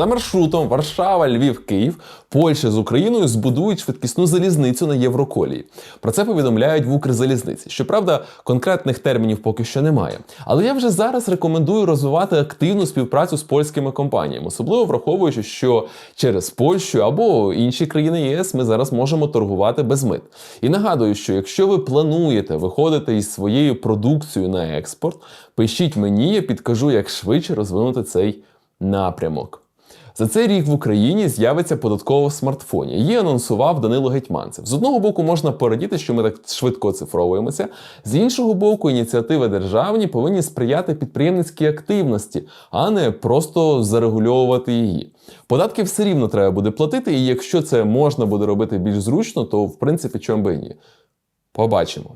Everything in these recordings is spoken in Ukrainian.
За маршрутом Варшава, Львів, Київ, Польща з Україною збудують швидкісну залізницю на Євроколії. Про це повідомляють в Укрзалізниці. Щоправда, конкретних термінів поки що немає. Але я вже зараз рекомендую розвивати активну співпрацю з польськими компаніями, особливо враховуючи, що через Польщу або інші країни ЄС ми зараз можемо торгувати без мит. І нагадую, що якщо ви плануєте виходити із своєю продукцією на експорт, пишіть мені, я підкажу, як швидше розвинути цей напрямок. За цей рік в Україні з'явиться податково в смартфоні. Її анонсував Данило Гетьманцев. З одного боку, можна порадіти, що ми так швидко оцифровуємося. З іншого боку, ініціативи державні повинні сприяти підприємницькій активності, а не просто зарегульовувати її. Податки все рівно треба буде платити, і якщо це можна буде робити більш зручно, то в принципі чому би і ні. Побачимо.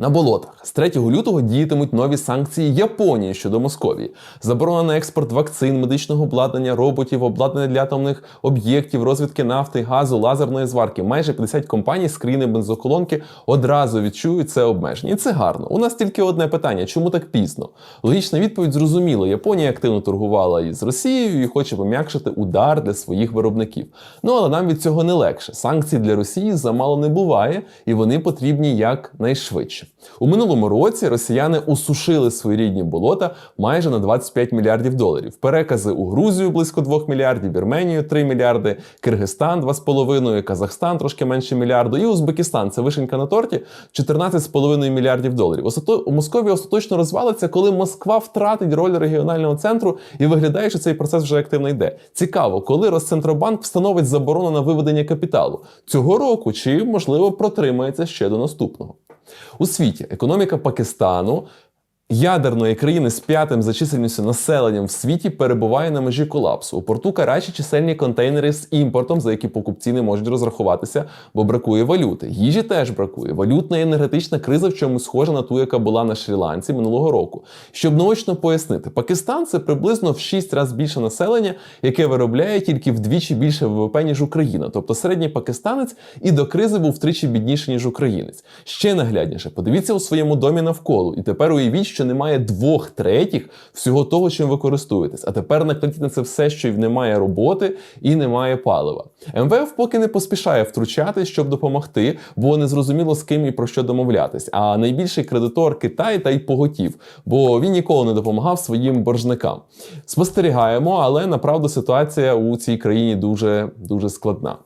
На болотах з 3 лютого діятимуть нові санкції Японії щодо Московії. Заборона на експорт вакцин, медичного обладнання, роботів, обладнання для атомних об'єктів, розвідки нафти, газу, лазерної зварки. Майже 50 компаній з країни бензоколонки одразу відчують це обмеження. І це гарно. У нас тільки одне питання: чому так пізно? Логічна відповідь зрозуміла. Японія активно торгувала із Росією і хоче пом'якшити удар для своїх виробників. Ну але нам від цього не легше. Санкцій для Росії замало не буває, і вони потрібні якнайшвидше. У минулому році росіяни усушили свої рідні болота майже на 25 мільярдів доларів. Перекази у Грузію близько 2 мільярдів, Вірменію 3 мільярди, Киргизстан 2,5, Казахстан трошки менше мільярду, і Узбекистан це вишенька на торті 14,5 мільярдів доларів. Осото... У Московії остаточно розвалиться, коли Москва втратить роль регіонального центру і виглядає, що цей процес вже активно йде. Цікаво, коли Розцентробанк встановить заборону на виведення капіталу цього року, чи можливо протримається ще до наступного. У світі економіка Пакистану. Ядерної країни з п'ятим за чисельністю населенням в світі перебуває на межі колапсу. У порту Карачі чисельні контейнери з імпортом, за які покупці не можуть розрахуватися, бо бракує валюти. Їжі теж бракує. Валютна і енергетична криза в чомусь схожа на ту, яка була на Шрі-Ланці минулого року. Щоб наочно пояснити, Пакистан це приблизно в 6 разів більше населення, яке виробляє тільки вдвічі більше ВВП, ніж Україна. Тобто середній пакистанець і до кризи був втричі бідніший, ніж українець. Ще наглядніше, подивіться у своєму домі навколо, і тепер уявіть, що немає двох третіх всього того, чим ви користуєтесь. А тепер накладіть на це все, що й немає роботи і немає палива. МВФ поки не поспішає втручатись, щоб допомогти, бо не зрозуміло з ким і про що домовлятись. А найбільший кредитор Китай та й поготів, бо він ніколи не допомагав своїм боржникам. Спостерігаємо, але направду ситуація у цій країні дуже дуже складна.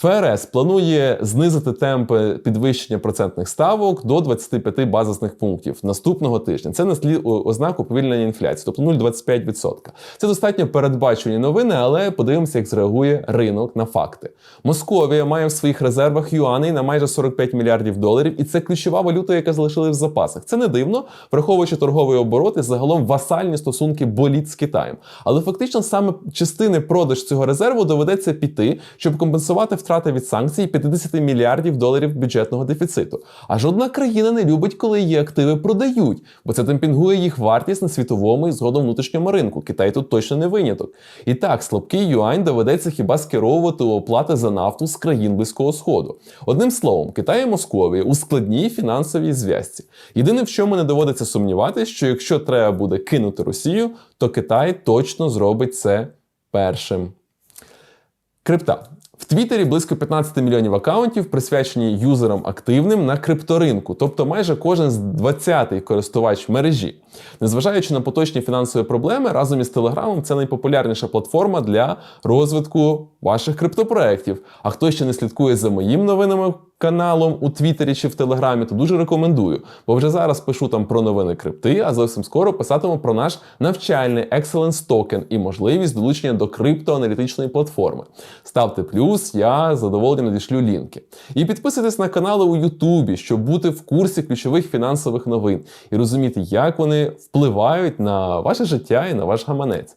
ФРС планує знизити темпи підвищення процентних ставок до 25 базисних пунктів наступного тижня. Це на тлі ознак уповільнення інфляції, тобто 0,25%. Це достатньо передбачені новини, але подивимося, як зреагує ринок на факти. Московія має в своїх резервах юаней на майже 45 мільярдів доларів, і це ключова валюта, яка залишилась в запасах. Це не дивно, враховуючи торговий оборот і загалом васальні стосунки боліт з Китаєм. Але фактично саме частини продаж цього резерву доведеться піти, щоб компенсувати втрати від санкцій 50 мільярдів доларів бюджетного дефіциту. А жодна країна не любить, коли її активи продають, бо це демпінгує їх вартість на світовому і згодом внутрішньому ринку. Китай тут точно не виняток. І так, слабкий юань доведеться хіба скеровувати у оплати за нафту з країн Близького Сходу. Одним словом, Китай і Московія у складній фінансовій зв'язці. Єдине, в чому не доводиться сумніватися, що якщо треба буде кинути Росію, то Китай точно зробить це першим. Крипта. В Твіттері близько 15 мільйонів акаунтів присвячені юзерам активним на крипторинку, тобто майже кожен з 20-й користувач мережі. Незважаючи на поточні фінансові проблеми, разом із Телеграмом це найпопулярніша платформа для розвитку ваших криптопроєктів. А хто ще не слідкує за моїм новинами каналом у Твіттері чи в Телеграмі, то дуже рекомендую. Бо вже зараз пишу там про новини крипти, а зовсім скоро писатиму про наш навчальний Excellence Token і можливість долучення до криптоаналітичної платформи. Ставте плюс, я задоволенням надішлю лінки. І підписуйтесь на канали у Ютубі, щоб бути в курсі ключових фінансових новин і розуміти, як вони впливають на ваше життя і на ваш гаманець.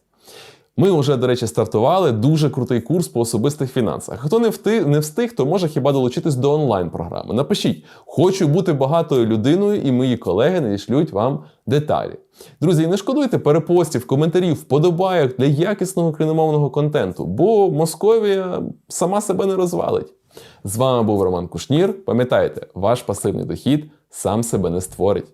Ми вже, до речі, стартували дуже крутий курс по особистих фінансах. Хто не встиг, не встиг, то може хіба долучитись до онлайн-програми. Напишіть, хочу бути багатою людиною, і мої колеги надішлють вам деталі. Друзі, не шкодуйте перепостів, коментарів, вподобайок для якісного україномовного контенту, бо Московія сама себе не розвалить. З вами був Роман Кушнір. Пам'ятайте, ваш пасивний дохід сам себе не створить.